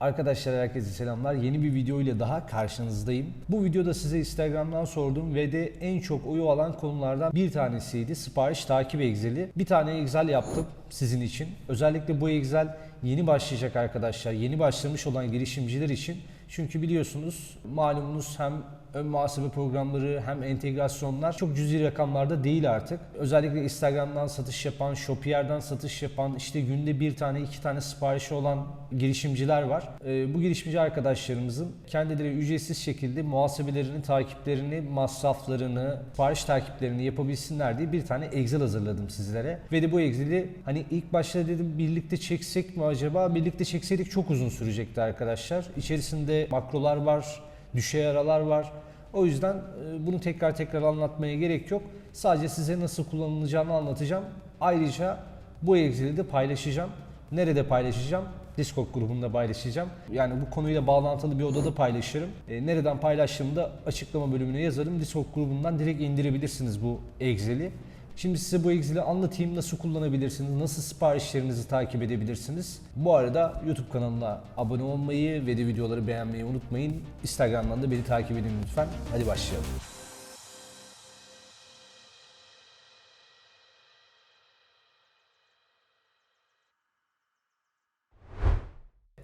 Arkadaşlar herkese selamlar. Yeni bir video ile daha karşınızdayım. Bu videoda size Instagram'dan sorduğum ve de en çok oyu alan konulardan bir tanesiydi. Sipariş takip Excel'i. Bir tane Excel yaptım sizin için. Özellikle bu Excel yeni başlayacak arkadaşlar. Yeni başlamış olan girişimciler için. Çünkü biliyorsunuz malumunuz hem ön muhasebe programları hem entegrasyonlar çok cüzi rakamlarda değil artık. Özellikle Instagram'dan satış yapan, Shopier'den satış yapan, işte günde bir tane iki tane siparişi olan girişimciler var. Ee, bu girişimci arkadaşlarımızın kendileri ücretsiz şekilde muhasebelerini, takiplerini, masraflarını, sipariş takiplerini yapabilsinler diye bir tane Excel hazırladım sizlere. Ve de bu Excel'i hani ilk başta dedim birlikte çeksek mi acaba? Birlikte çekseydik çok uzun sürecekti arkadaşlar. İçerisinde makrolar var, düşey aralar var. O yüzden e, bunu tekrar tekrar anlatmaya gerek yok. Sadece size nasıl kullanılacağını anlatacağım. Ayrıca bu Excel'i de paylaşacağım. Nerede paylaşacağım? Discord grubunda paylaşacağım. Yani bu konuyla bağlantılı bir odada paylaşırım. E, nereden paylaştığımı da açıklama bölümüne yazarım. Discord grubundan direkt indirebilirsiniz bu Excel'i. Şimdi size bu Excel'i anlatayım. Nasıl kullanabilirsiniz, nasıl siparişlerinizi takip edebilirsiniz. Bu arada YouTube kanalına abone olmayı ve de videoları beğenmeyi unutmayın. Instagram'dan da beni takip edin lütfen. Hadi başlayalım.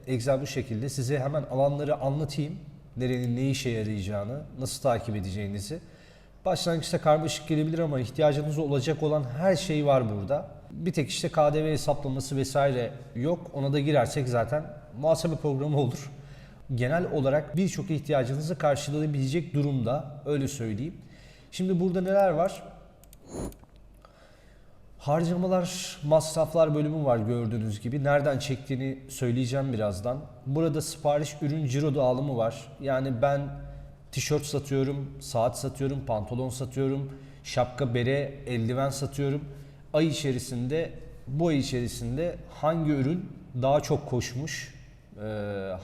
Excel bu şekilde. Size hemen alanları anlatayım. Nerenin ne işe yarayacağını, nasıl takip edeceğinizi. Başlangıçta karmaşık gelebilir ama ihtiyacınız olacak olan her şey var burada. Bir tek işte KDV hesaplaması vesaire yok. Ona da girersek zaten muhasebe programı olur. Genel olarak birçok ihtiyacınızı karşılayabilecek durumda. Öyle söyleyeyim. Şimdi burada neler var? Harcamalar, masraflar bölümü var gördüğünüz gibi. Nereden çektiğini söyleyeceğim birazdan. Burada sipariş ürün ciro dağılımı var. Yani ben tişört satıyorum, saat satıyorum, pantolon satıyorum, şapka, bere, eldiven satıyorum. Ay içerisinde, bu ay içerisinde hangi ürün daha çok koşmuş,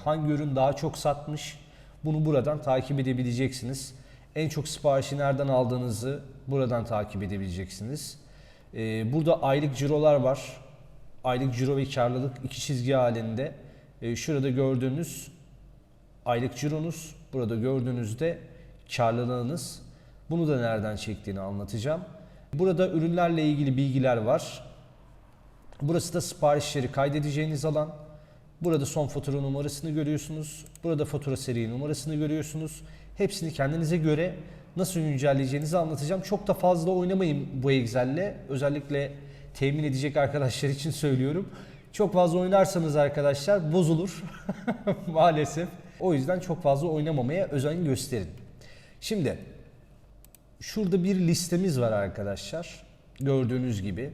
hangi ürün daha çok satmış bunu buradan takip edebileceksiniz. En çok siparişi nereden aldığınızı buradan takip edebileceksiniz. Burada aylık cirolar var. Aylık ciro ve karlılık iki çizgi halinde. Şurada gördüğünüz aylık cironuz, burada gördüğünüzde karlılığınız. Bunu da nereden çektiğini anlatacağım. Burada ürünlerle ilgili bilgiler var. Burası da siparişleri kaydedeceğiniz alan. Burada son fatura numarasını görüyorsunuz. Burada fatura seri numarasını görüyorsunuz. Hepsini kendinize göre nasıl güncelleyeceğinizi anlatacağım. Çok da fazla oynamayın bu Excel'le. Özellikle temin edecek arkadaşlar için söylüyorum. Çok fazla oynarsanız arkadaşlar bozulur maalesef. O yüzden çok fazla oynamamaya özen gösterin. Şimdi şurada bir listemiz var arkadaşlar. Gördüğünüz gibi.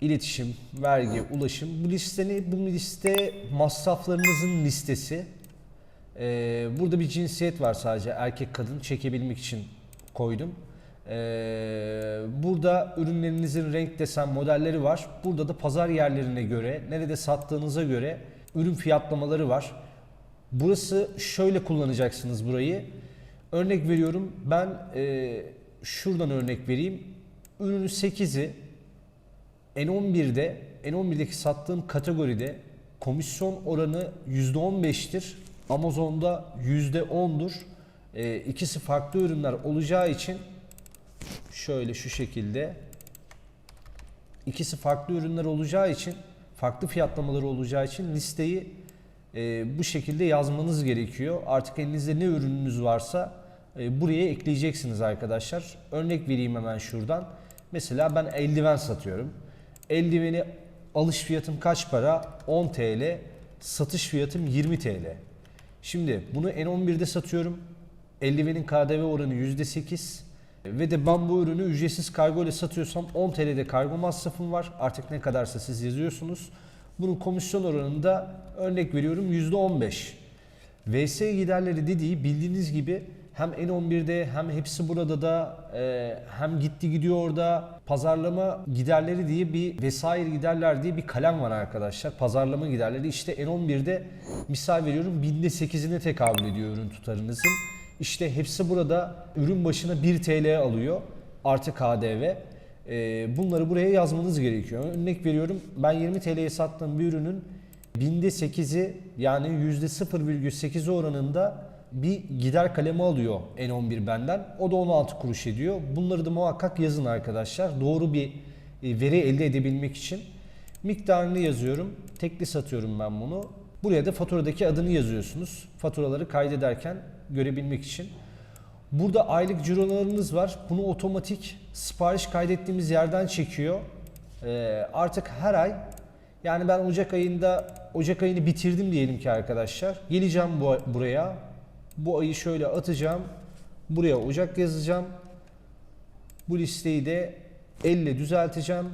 İletişim, vergi, ulaşım. Bu listeni, bu liste masraflarınızın listesi. Ee, burada bir cinsiyet var sadece erkek kadın çekebilmek için koydum. Ee, burada ürünlerinizin renk desen modelleri var. Burada da pazar yerlerine göre, nerede sattığınıza göre ürün fiyatlamaları var. Burası şöyle kullanacaksınız burayı. Örnek veriyorum ben e, şuradan örnek vereyim. Ürünü 8'i N11'de, N11'deki sattığım kategoride komisyon oranı %15'tir. Amazon'da %10'dur. E, ikisi farklı ürünler olacağı için şöyle şu şekilde ikisi farklı ürünler olacağı için farklı fiyatlamaları olacağı için listeyi e, bu şekilde yazmanız gerekiyor. Artık elinizde ne ürününüz varsa e, buraya ekleyeceksiniz arkadaşlar. Örnek vereyim hemen şuradan. Mesela ben eldiven satıyorum. Eldiveni alış fiyatım kaç para? 10 TL. Satış fiyatım 20 TL. Şimdi bunu N11'de satıyorum. Eldivenin KDV oranı %8 ve de ben bu ürünü ücretsiz kargo ile satıyorsam 10 TL'de kargo masrafım var. Artık ne kadarsa siz yazıyorsunuz. Bunun komisyon oranında örnek veriyorum %15. VS giderleri dediği bildiğiniz gibi hem N11'de hem hepsi burada da e, hem gitti gidiyor orada pazarlama giderleri diye bir vesaire giderler diye bir kalem var arkadaşlar. Pazarlama giderleri işte N11'de misal veriyorum binde 8'ine tekabül ediyor ürün tutarınızın. İşte hepsi burada ürün başına 1 TL alıyor artı KDV. E, bunları buraya yazmanız gerekiyor. Örnek veriyorum ben 20 TL'ye sattığım bir ürünün Binde 8'i yani %0,8 oranında bir gider kalemi alıyor N11 benden. O da 16 kuruş ediyor. Bunları da muhakkak yazın arkadaşlar. Doğru bir e, veri elde edebilmek için. Miktarını yazıyorum. Tekli satıyorum ben bunu. Buraya da faturadaki adını yazıyorsunuz. Faturaları kaydederken görebilmek için. Burada aylık cirolarınız var. Bunu otomatik sipariş kaydettiğimiz yerden çekiyor. Ee, artık her ay yani ben Ocak ayında Ocak ayını bitirdim diyelim ki arkadaşlar. Geleceğim bu, buraya. Bu ayı şöyle atacağım. Buraya Ocak yazacağım. Bu listeyi de elle düzelteceğim.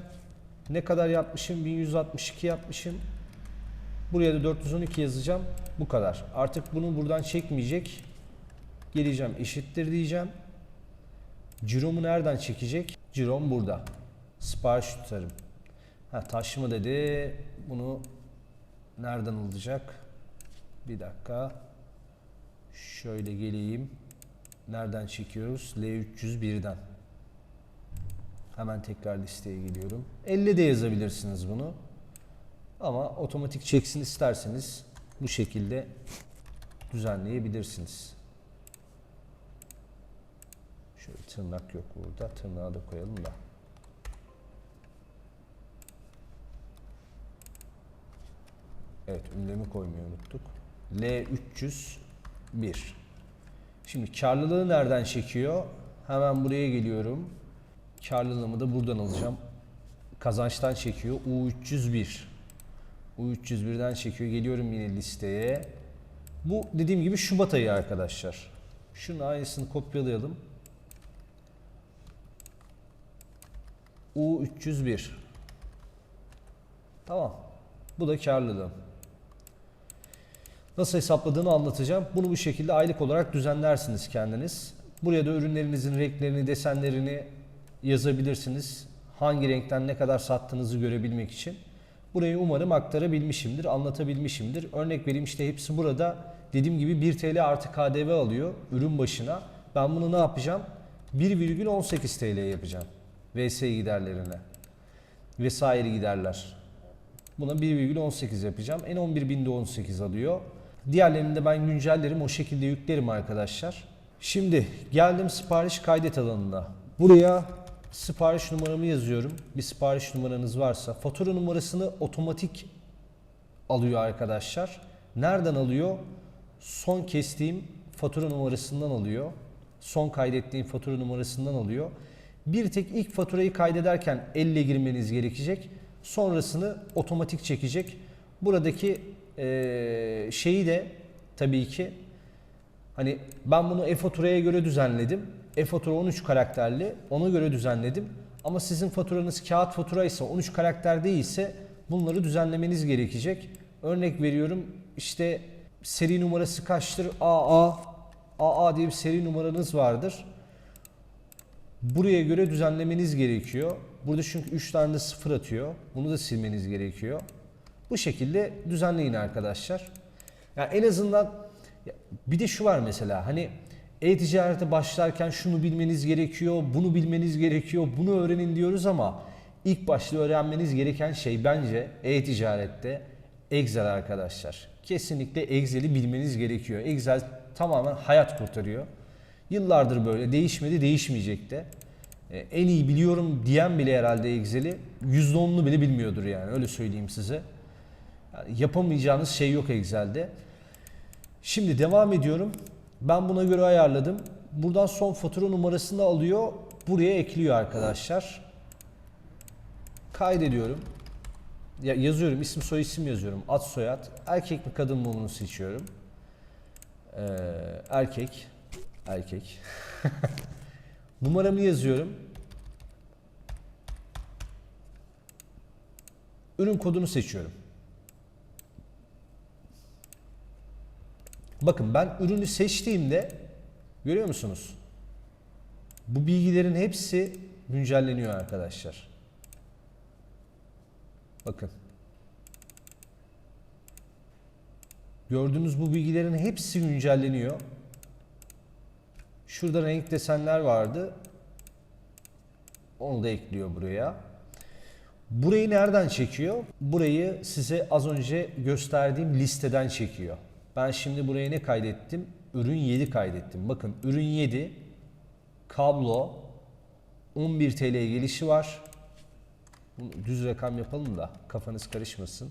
Ne kadar yapmışım? 1162 yapmışım. Buraya da 412 yazacağım. Bu kadar. Artık bunu buradan çekmeyecek. Geleceğim eşittir diyeceğim. Ciromu nereden çekecek? Cirom burada. Sipariş tutarım. Ha taşıma dedi. Bunu nereden alacak? Bir dakika. Şöyle geleyim. Nereden çekiyoruz? L301'den. Hemen tekrar listeye geliyorum. 50 de yazabilirsiniz bunu. Ama otomatik çeksin isterseniz bu şekilde düzenleyebilirsiniz. Şöyle tırnak yok burada. Tırnağı da koyalım da. Evet ünlemi koymayı unuttuk. L301. Şimdi karlılığı nereden çekiyor? Hemen buraya geliyorum. Karlılığımı da buradan alacağım. Kazançtan çekiyor. U301. U301'den çekiyor. Geliyorum yine listeye. Bu dediğim gibi Şubat ayı arkadaşlar. Şunun aynısını kopyalayalım. U301. Tamam. Bu da karlılığım. Nasıl hesapladığını anlatacağım. Bunu bu şekilde aylık olarak düzenlersiniz kendiniz. Buraya da ürünlerinizin renklerini, desenlerini yazabilirsiniz. Hangi renkten ne kadar sattığınızı görebilmek için. Burayı umarım aktarabilmişimdir, anlatabilmişimdir. Örnek vereyim işte hepsi burada. Dediğim gibi 1 TL artı KDV alıyor ürün başına. Ben bunu ne yapacağım? 1,18 TL yapacağım. VS giderlerine. Vesaire giderler. Buna 1,18 yapacağım. En 11.000'de 18 alıyor. Diğerlerini de ben güncellerim. O şekilde yüklerim arkadaşlar. Şimdi geldim sipariş kaydet alanına. Buraya sipariş numaramı yazıyorum. Bir sipariş numaranız varsa. Fatura numarasını otomatik alıyor arkadaşlar. Nereden alıyor? Son kestiğim fatura numarasından alıyor. Son kaydettiğim fatura numarasından alıyor. Bir tek ilk faturayı kaydederken elle girmeniz gerekecek. Sonrasını otomatik çekecek. Buradaki eee, şeyi de tabii ki hani ben bunu e-faturaya göre düzenledim. E-fatura 13 karakterli. Ona göre düzenledim. Ama sizin faturanız kağıt fatura ise 13 karakter değilse bunları düzenlemeniz gerekecek. Örnek veriyorum işte seri numarası kaçtır? AA AA diye bir seri numaranız vardır. Buraya göre düzenlemeniz gerekiyor. Burada çünkü 3 tane de sıfır atıyor. Bunu da silmeniz gerekiyor. Bu şekilde düzenleyin arkadaşlar. Yani en azından bir de şu var mesela hani e-ticarete başlarken şunu bilmeniz gerekiyor, bunu bilmeniz gerekiyor, bunu öğrenin diyoruz ama ilk başta öğrenmeniz gereken şey bence e-ticarette Excel arkadaşlar. Kesinlikle Excel'i bilmeniz gerekiyor. Excel tamamen hayat kurtarıyor. Yıllardır böyle değişmedi, değişmeyecek de. Ee, en iyi biliyorum diyen bile herhalde Excel'i %10'unu bile bilmiyordur yani öyle söyleyeyim size. Yani yapamayacağınız şey yok Excel'de. Şimdi devam ediyorum. Ben buna göre ayarladım. Buradan son fatura numarasını alıyor. Buraya ekliyor arkadaşlar. Kaydediyorum. Ya yazıyorum isim soy isim yazıyorum. Ad soyad. Erkek mi kadın mı bunu seçiyorum. Ee, erkek. Erkek. Numaramı yazıyorum. Ürün kodunu seçiyorum. Bakın ben ürünü seçtiğimde görüyor musunuz? Bu bilgilerin hepsi güncelleniyor arkadaşlar. Bakın. Gördüğünüz bu bilgilerin hepsi güncelleniyor. Şurada renk desenler vardı. Onu da ekliyor buraya. Burayı nereden çekiyor? Burayı size az önce gösterdiğim listeden çekiyor. Ben şimdi buraya ne kaydettim? Ürün 7 kaydettim. Bakın ürün 7 kablo 11 TL gelişi var. Bunu düz rakam yapalım da kafanız karışmasın.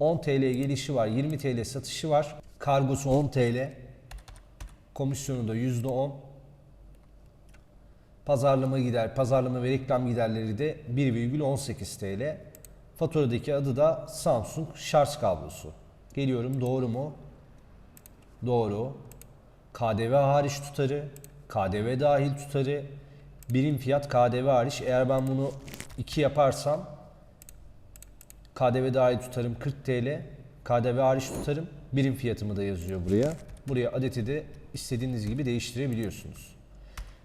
10 TL gelişi var, 20 TL satışı var. Kargosu 10 TL. Komisyonu da %10. Pazarlama gider, pazarlama ve reklam giderleri de 1,18 TL. Faturadaki adı da Samsung şarj kablosu. Geliyorum doğru mu? Doğru. KDV hariç tutarı, KDV dahil tutarı, birim fiyat KDV hariç. Eğer ben bunu 2 yaparsam KDV dahil tutarım 40 TL, KDV hariç tutarım birim fiyatımı da yazıyor buraya. Buraya adeti de istediğiniz gibi değiştirebiliyorsunuz.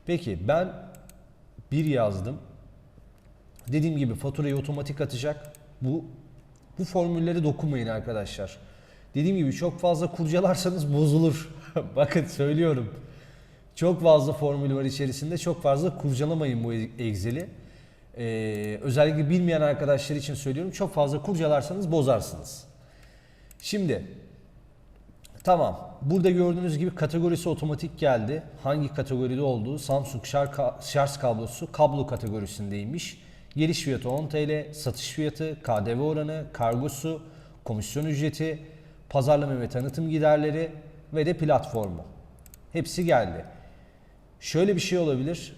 Peki ben bir yazdım. Dediğim gibi faturayı otomatik atacak. Bu bu formüllere dokunmayın arkadaşlar. Dediğim gibi çok fazla kurcalarsanız bozulur. Bakın söylüyorum. Çok fazla formül var içerisinde. Çok fazla kurcalamayın bu Excel'i. Ee, özellikle bilmeyen arkadaşlar için söylüyorum. Çok fazla kurcalarsanız bozarsınız. Şimdi Tamam. Burada gördüğünüz gibi kategorisi otomatik geldi. Hangi kategoride olduğu Samsung şarj, kablosu kablo kategorisindeymiş. Geliş fiyatı 10 TL, satış fiyatı, KDV oranı, kargosu, komisyon ücreti, pazarlama ve tanıtım giderleri ve de platformu. Hepsi geldi. Şöyle bir şey olabilir.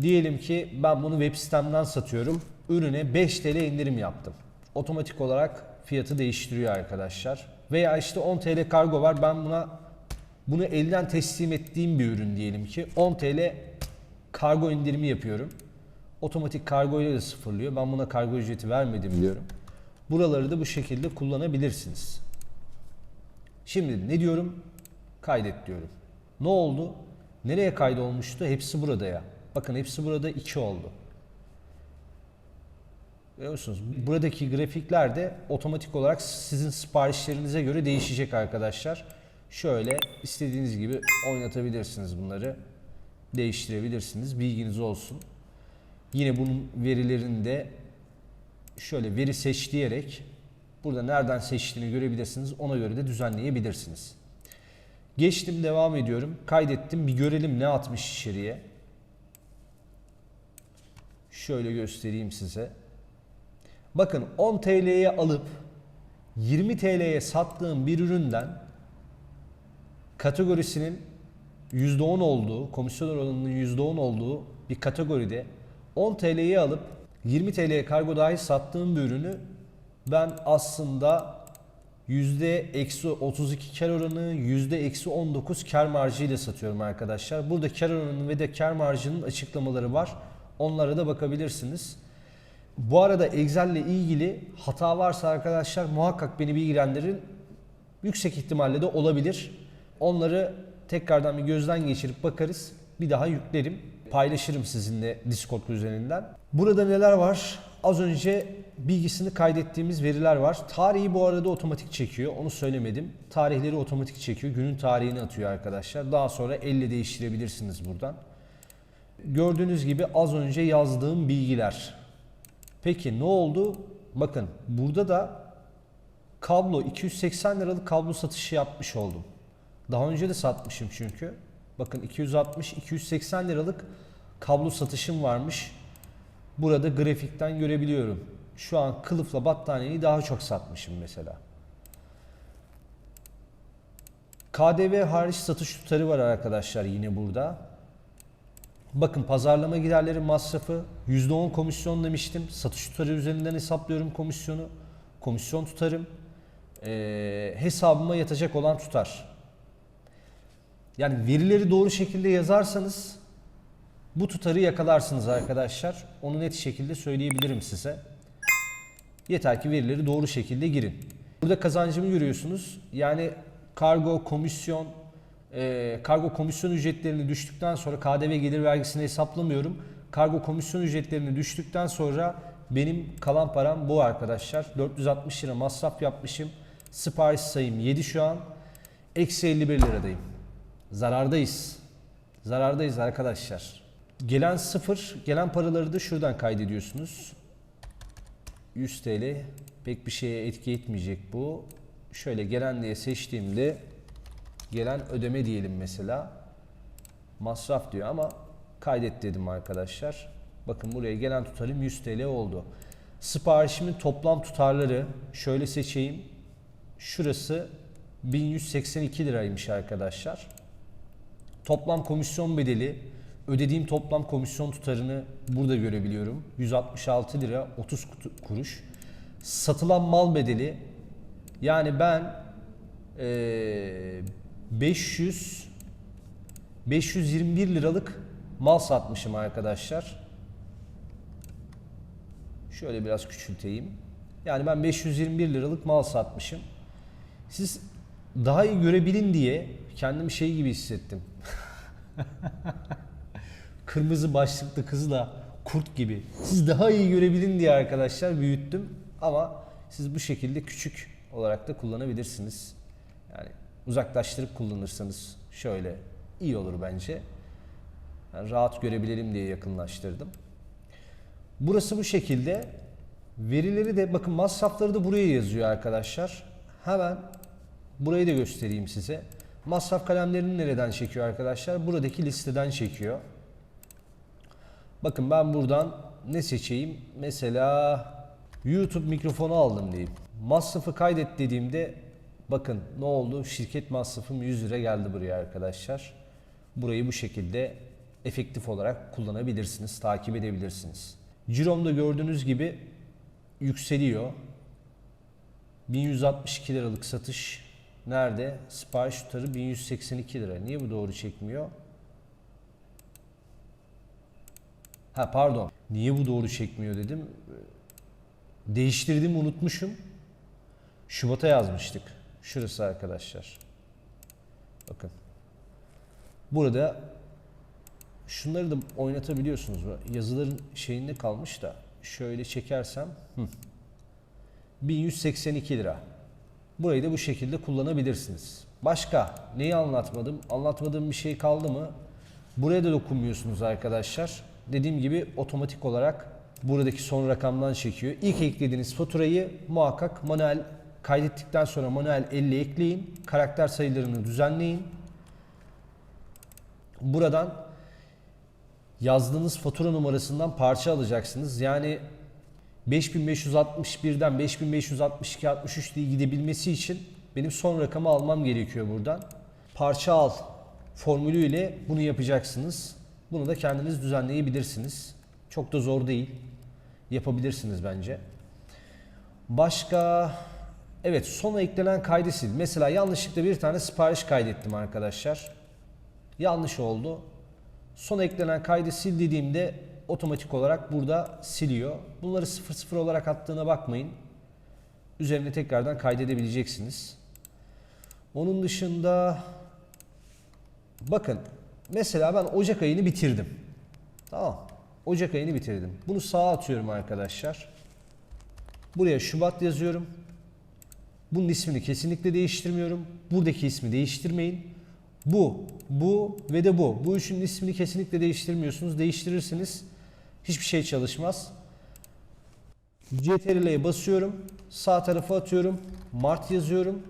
Diyelim ki ben bunu web sitemden satıyorum. Ürüne 5 TL indirim yaptım. Otomatik olarak fiyatı değiştiriyor arkadaşlar. Veya işte 10 TL kargo var. Ben buna bunu elden teslim ettiğim bir ürün diyelim ki 10 TL kargo indirimi yapıyorum. Otomatik kargo ile sıfırlıyor. Ben buna kargo ücreti vermedim diyorum. Buraları da bu şekilde kullanabilirsiniz. Şimdi ne diyorum? Kaydet diyorum. Ne oldu? Nereye kaydolmuştu? Hepsi burada ya. Bakın hepsi burada 2 oldu. Görüyorsunuz buradaki grafikler de otomatik olarak sizin siparişlerinize göre değişecek arkadaşlar. Şöyle istediğiniz gibi oynatabilirsiniz bunları. Değiştirebilirsiniz. Bilginiz olsun. Yine bunun verilerini de şöyle veri seç diyerek burada nereden seçtiğini görebilirsiniz. Ona göre de düzenleyebilirsiniz. Geçtim devam ediyorum. Kaydettim. Bir görelim ne atmış içeriye. Şöyle göstereyim size. Bakın 10 TL'ye alıp 20 TL'ye sattığım bir üründen kategorisinin %10 olduğu, komisyon oranının %10 olduğu bir kategoride 10 TL'ye alıp 20 TL'ye kargo dahil sattığım bir ürünü ben aslında %-32 kar oranı, %-19 kar marjı ile satıyorum arkadaşlar. Burada kar oranı ve de kar marjının açıklamaları var. Onlara da bakabilirsiniz. Bu arada Excel ile ilgili hata varsa arkadaşlar muhakkak beni bilgilendirin. Yüksek ihtimalle de olabilir. Onları tekrardan bir gözden geçirip bakarız. Bir daha yüklerim. Paylaşırım sizinle Discord üzerinden. Burada neler var? Az önce bilgisini kaydettiğimiz veriler var. Tarihi bu arada otomatik çekiyor. Onu söylemedim. Tarihleri otomatik çekiyor. Günün tarihini atıyor arkadaşlar. Daha sonra elle değiştirebilirsiniz buradan. Gördüğünüz gibi az önce yazdığım bilgiler. Peki ne oldu? Bakın burada da kablo 280 liralık kablo satışı yapmış oldum. Daha önce de satmışım çünkü. Bakın 260 280 liralık kablo satışım varmış. Burada grafikten görebiliyorum. Şu an kılıfla battaniyeyi daha çok satmışım mesela. KDV hariç satış tutarı var arkadaşlar yine burada. Bakın pazarlama giderleri masrafı %10 komisyon demiştim. Satış tutarı üzerinden hesaplıyorum komisyonu. Komisyon tutarım. Ee, hesabıma yatacak olan tutar. Yani verileri doğru şekilde yazarsanız bu tutarı yakalarsınız arkadaşlar. Onu net şekilde söyleyebilirim size. Yeter ki verileri doğru şekilde girin. Burada kazancımı görüyorsunuz. Yani kargo, komisyon, e, kargo komisyon ücretlerini düştükten sonra KDV gelir vergisini hesaplamıyorum. Kargo komisyon ücretlerini düştükten sonra benim kalan param bu arkadaşlar. 460 lira masraf yapmışım. Sipariş sayım 7 şu an. Eksi 51 liradayım. Zarardayız. Zarardayız arkadaşlar. Gelen sıfır, gelen paraları da şuradan kaydediyorsunuz. 100 TL pek bir şeye etki etmeyecek bu. Şöyle gelen diye seçtiğimde gelen ödeme diyelim mesela. Masraf diyor ama kaydet dedim arkadaşlar. Bakın buraya gelen tutarım 100 TL oldu. Siparişimin toplam tutarları şöyle seçeyim. Şurası 1182 liraymış arkadaşlar. Toplam komisyon bedeli ödediğim toplam komisyon tutarını burada görebiliyorum. 166 lira 30 kutu- kuruş. Satılan mal bedeli yani ben eee 500 521 liralık mal satmışım arkadaşlar. Şöyle biraz küçülteyim. Yani ben 521 liralık mal satmışım. Siz daha iyi görebilin diye kendimi şey gibi hissettim. Kırmızı başlıklı kızla kurt gibi. Siz daha iyi görebilin diye arkadaşlar büyüttüm. Ama siz bu şekilde küçük olarak da kullanabilirsiniz. Yani uzaklaştırıp kullanırsanız şöyle iyi olur bence. Yani rahat görebilelim diye yakınlaştırdım. Burası bu şekilde. Verileri de bakın masrafları da buraya yazıyor arkadaşlar. Hemen burayı da göstereyim size. Masraf kalemlerini nereden çekiyor arkadaşlar? Buradaki listeden çekiyor. Bakın ben buradan ne seçeyim? Mesela YouTube mikrofonu aldım diyeyim. Masrafı kaydet dediğimde bakın ne oldu? Şirket masrafım 100 lira geldi buraya arkadaşlar. Burayı bu şekilde efektif olarak kullanabilirsiniz, takip edebilirsiniz. Cirom'da gördüğünüz gibi yükseliyor. 1162 liralık satış nerede? Sipariş tutarı 1182 lira. Niye bu doğru çekmiyor? Ha pardon. Niye bu doğru çekmiyor dedim. Değiştirdim unutmuşum. Şubat'a yazmıştık. Şurası arkadaşlar. Bakın. Burada şunları da oynatabiliyorsunuz. Yazıların şeyinde kalmış da şöyle çekersem hı. 1182 lira. Burayı da bu şekilde kullanabilirsiniz. Başka neyi anlatmadım? Anlatmadığım bir şey kaldı mı? Buraya da dokunmuyorsunuz arkadaşlar. Dediğim gibi otomatik olarak buradaki son rakamdan çekiyor. İlk eklediğiniz faturayı muhakkak manuel kaydettikten sonra manuel 50 ekleyin. Karakter sayılarını düzenleyin. Buradan yazdığınız fatura numarasından parça alacaksınız. Yani 5561'den 5562 63 diye gidebilmesi için benim son rakamı almam gerekiyor buradan. Parça al formülüyle bunu yapacaksınız. Bunu da kendiniz düzenleyebilirsiniz. Çok da zor değil. Yapabilirsiniz bence. Başka Evet sona eklenen kaydı sil. Mesela yanlışlıkla bir tane sipariş kaydettim arkadaşlar. Yanlış oldu. Son eklenen kaydı sil dediğimde otomatik olarak burada siliyor. Bunları 00 olarak attığına bakmayın. Üzerine tekrardan kaydedebileceksiniz. Onun dışında bakın mesela ben Ocak ayını bitirdim. Tamam. Ocak ayını bitirdim. Bunu sağa atıyorum arkadaşlar. Buraya Şubat yazıyorum. Bunun ismini kesinlikle değiştirmiyorum. Buradaki ismi değiştirmeyin. Bu, bu ve de bu. Bu üçünün ismini kesinlikle değiştirmiyorsunuz. Değiştirirseniz hiçbir şey çalışmaz. CTRL'ye basıyorum. Sağ tarafa atıyorum. Mart yazıyorum.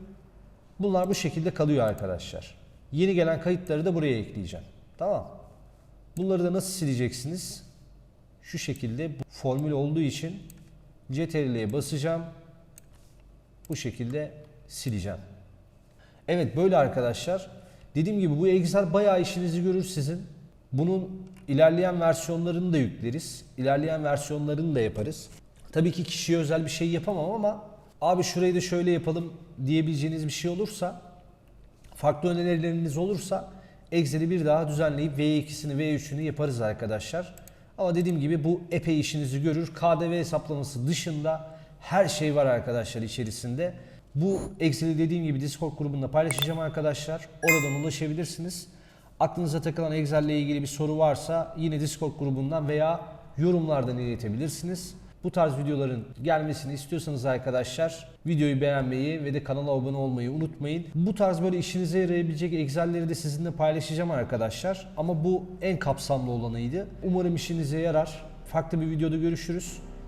Bunlar bu şekilde kalıyor arkadaşlar. Yeni gelen kayıtları da buraya ekleyeceğim. Tamam. Bunları da nasıl sileceksiniz? Şu şekilde formül olduğu için CTRL'ye basacağım. Bu şekilde sileceğim. Evet böyle arkadaşlar. Dediğim gibi bu Excel bayağı işinizi görür sizin. Bunun ilerleyen versiyonlarını da yükleriz. İlerleyen versiyonlarını da yaparız. Tabii ki kişiye özel bir şey yapamam ama abi şurayı da şöyle yapalım diyebileceğiniz bir şey olursa farklı önerileriniz olursa Excel'i bir daha düzenleyip V2'sini V3'ünü yaparız arkadaşlar. Ama dediğim gibi bu epey işinizi görür. KDV hesaplaması dışında her şey var arkadaşlar içerisinde. Bu Excel'i dediğim gibi Discord grubunda paylaşacağım arkadaşlar. Oradan ulaşabilirsiniz. Aklınıza takılan Excel ile ilgili bir soru varsa yine Discord grubundan veya yorumlardan iletebilirsiniz. Bu tarz videoların gelmesini istiyorsanız arkadaşlar videoyu beğenmeyi ve de kanala abone olmayı unutmayın. Bu tarz böyle işinize yarayabilecek Excel'leri de sizinle paylaşacağım arkadaşlar. Ama bu en kapsamlı olanıydı. Umarım işinize yarar. Farklı bir videoda görüşürüz.